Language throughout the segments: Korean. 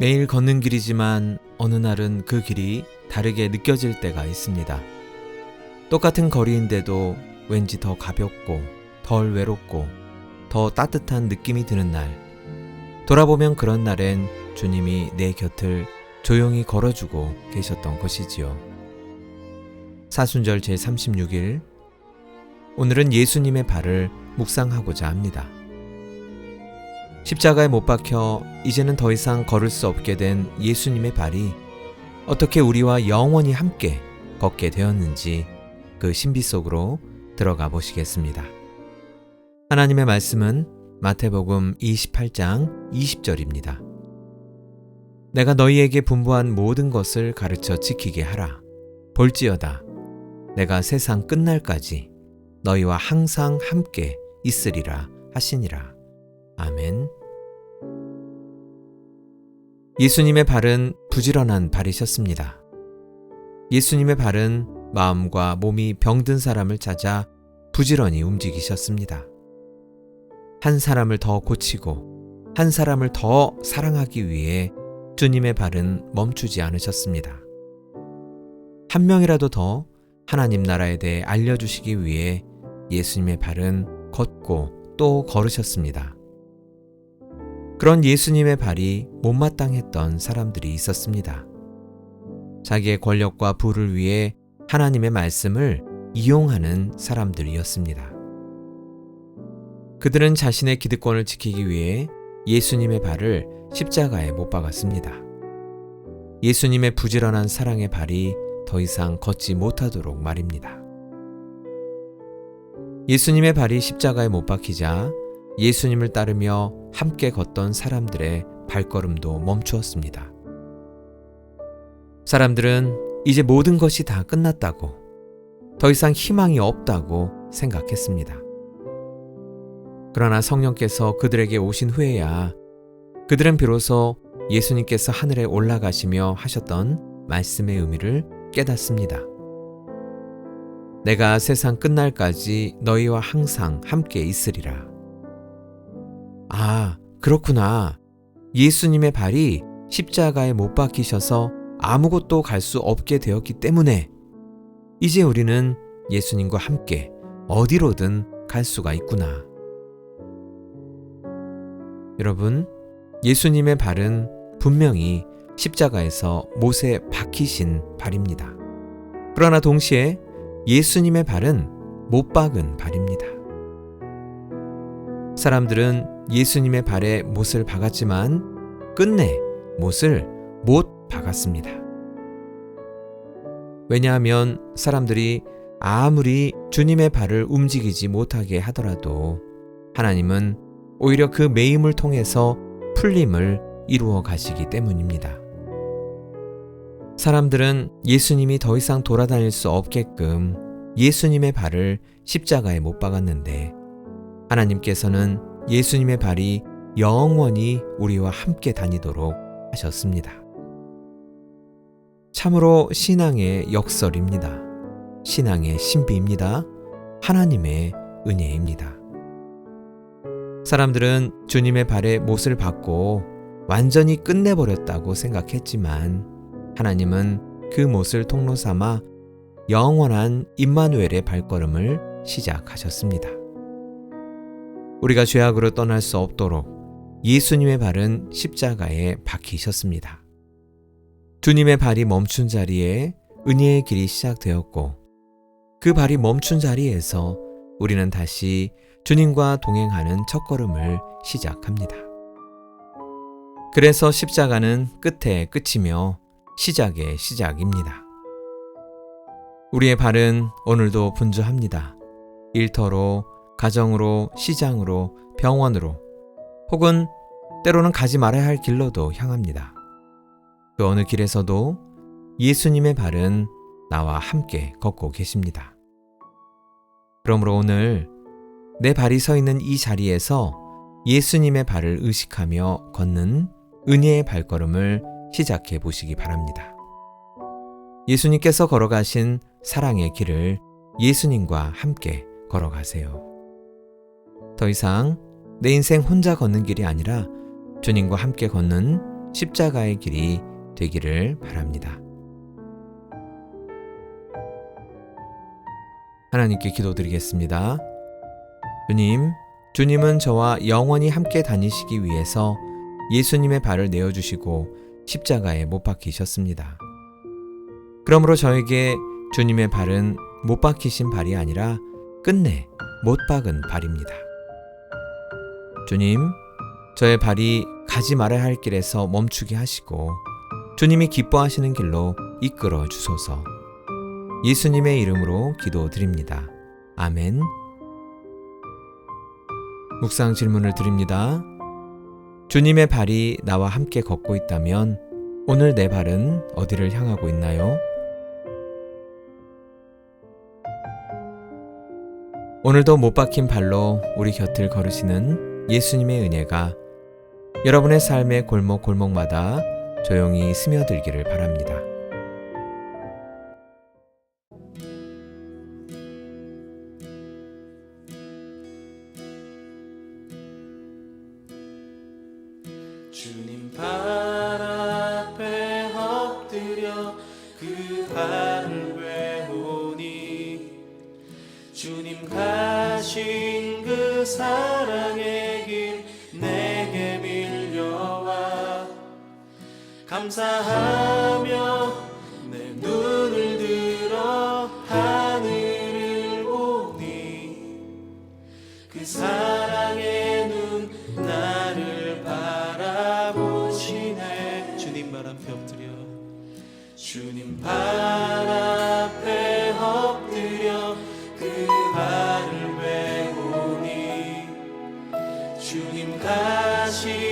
매일 걷는 길이지만 어느 날은 그 길이 다르게 느껴질 때가 있습니다. 똑같은 거리인데도 왠지 더 가볍고 덜 외롭고 더 따뜻한 느낌이 드는 날. 돌아보면 그런 날엔 주님이 내 곁을 조용히 걸어주고 계셨던 것이지요. 사순절 제36일. 오늘은 예수님의 발을 묵상하고자 합니다. 십자가에 못 박혀 이제는 더 이상 걸을 수 없게 된 예수님의 발이 어떻게 우리와 영원히 함께 걷게 되었는지 그 신비 속으로 들어가 보시겠습니다. 하나님의 말씀은 마태복음 28장 20절입니다. 내가 너희에게 분부한 모든 것을 가르쳐 지키게 하라. 볼지어다. 내가 세상 끝날까지 너희와 항상 함께 있으리라 하시니라. 아멘. 예수님의 발은 부지런한 발이셨습니다. 예수님의 발은 마음과 몸이 병든 사람을 찾아 부지런히 움직이셨습니다. 한 사람을 더 고치고 한 사람을 더 사랑하기 위해 주님의 발은 멈추지 않으셨습니다. 한 명이라도 더 하나님 나라에 대해 알려주시기 위해 예수님의 발은 걷고 또 걸으셨습니다. 그런 예수님의 발이 못마땅했던 사람들이 있었습니다. 자기의 권력과 부를 위해 하나님의 말씀을 이용하는 사람들이었습니다. 그들은 자신의 기득권을 지키기 위해 예수님의 발을 십자가에 못 박았습니다. 예수님의 부지런한 사랑의 발이 더 이상 걷지 못하도록 말입니다. 예수님의 발이 십자가에 못 박히자 예수님을 따르며 함께 걷던 사람들의 발걸음도 멈추었습니다. 사람들은 이제 모든 것이 다 끝났다고, 더 이상 희망이 없다고 생각했습니다. 그러나 성령께서 그들에게 오신 후에야 그들은 비로소 예수님께서 하늘에 올라가시며 하셨던 말씀의 의미를 깨닫습니다. 내가 세상 끝날까지 너희와 항상 함께 있으리라. 아, 그렇구나. 예수님의 발이 십자가에 못 박히셔서 아무것도 갈 수 없게 되었기 때문에 이제 우리는 예수님과 함께 어디로든 갈 수가 있구나. 여러분, 예수님의 발은 분명히 십자가에서 못에 박히신 발입니다. 그러나 동시에 예수님의 발은 못 박은 발입니다. 사람들은 예수님의 발에 못을 박았지만 끝내 못을 못 박았습니다. 왜냐하면 사람들이 아무리 주님의 발을 움직이지 못하게 하더라도 하나님은 오히려 그 매임을 통해서 풀림을 이루어 가시기 때문입니다. 사람들은 예수님이 더 이상 돌아다닐 수 없게끔 예수님의 발을 십자가에 못 박았는데 하나님께서는 예수님의 발이 영원히 우리와 함께 다니도록 하셨습니다. 참으로 신앙의 역설입니다. 신앙의 신비입니다. 하나님의 은혜입니다. 사람들은 주님의 발에 못을 받고 완전히 끝내버렸다고 생각했지만 하나님은 그 못을 통로 삼아 영원한 임마누엘의 발걸음을 시작하셨습니다. 우리가 죄악으로 떠날 수 없도록 예수님의 발은 십자가에 박히셨습니다. 주님의 발이 멈춘 자리에 은혜의 길이 시작되었고 그 발이 멈춘 자리에서 우리는 다시 주님과 동행하는 첫걸음을 시작합니다. 그래서 십자가는 끝에 끝이며 시작의 시작입니다. 우리의 발은 오늘도 분주합니다. 일터로, 가정으로, 시장으로, 병원으로, 혹은 때로는 가지 말아야 할 길로도 향합니다. 그 어느 길에서도 예수님의 발은 나와 함께 걷고 계십니다. 그러므로 오늘 내 발이 서 있는 이 자리에서 예수님의 발을 의식하며 걷는 은혜의 발걸음을 시작해 보시기 바랍니다. 예수님께서 걸어가신 사랑의 길을 예수님과 함께 걸어가세요. 더 이상 내 인생 혼자 걷는 길이 아니라 주님과 함께 걷는 십자가의 길이 되기를 바랍니다. 하나님께 기도드리겠습니다. 주님, 주님은 저와 영원히 함께 다니시기 위해서 예수님의 발을 내어주시고 십자가에 못 박히셨습니다. 그러므로 저에게 주님의 발은 못 박히신 발이 아니라 끝내 못 박은 발입니다. 주님, 저의 발이 가지 말아야 할 길에서 멈추게 하시고 주님이 기뻐하시는 길로 이끌어 주소서. 예수님의 이름으로 기도드립니다. 아멘. 묵상 질문을 드립니다. 주님의 발이 나와 함께 걷고 있다면 오늘 내 발은 어디를 향하고 있나요? 오늘도 못 박힌 발로 우리 곁을 걸으시는 예수님의 은혜가 여러분의 삶의 골목골목마다 조용히 스며들기를 바랍니다. 주님 발 앞에 엎드려 그 발을 외우니 주님 가신 그 사랑의 감사하며 내 눈을 들어 하늘을 보니 그 사랑의 눈 나를 바라보시네. 주님 발 앞에 엎드려. 주님 발 앞에 엎드려 그 발을 외우니 주님 가신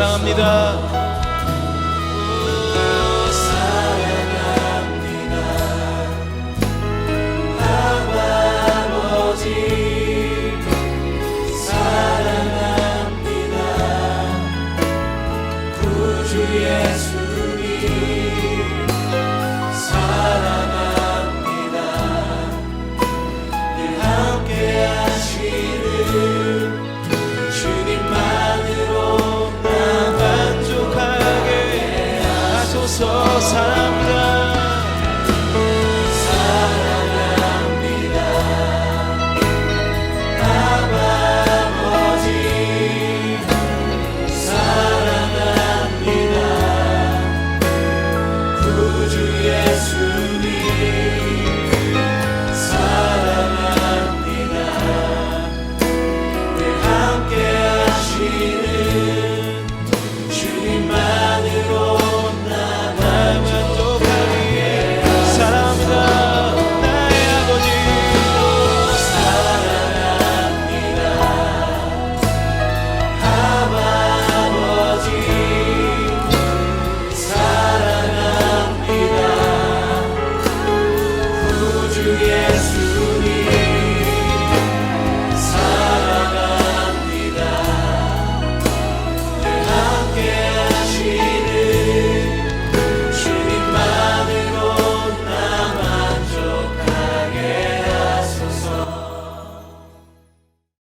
사랑합니다. eyes.